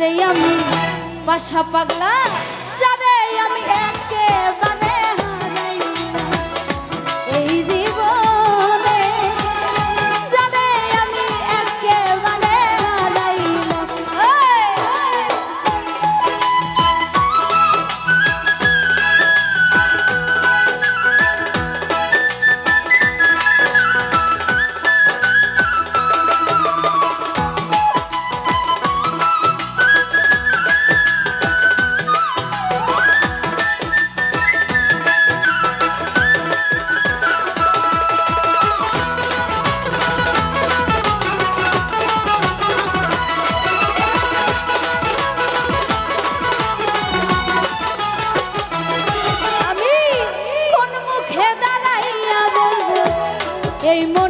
রে আমি বাসা পাগলা। Raymond.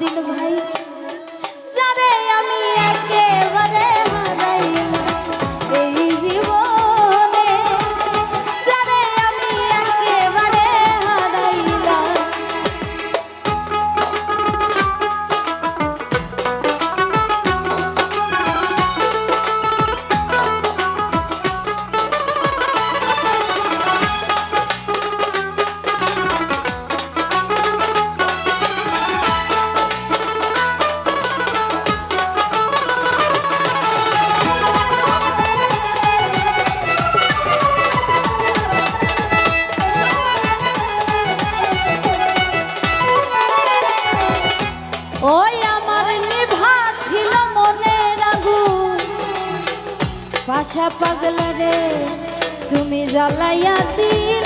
দিন ভাই যারে আমি একেবারে আশা পাগলা রে তুমি জ্বালাইয়া দিল।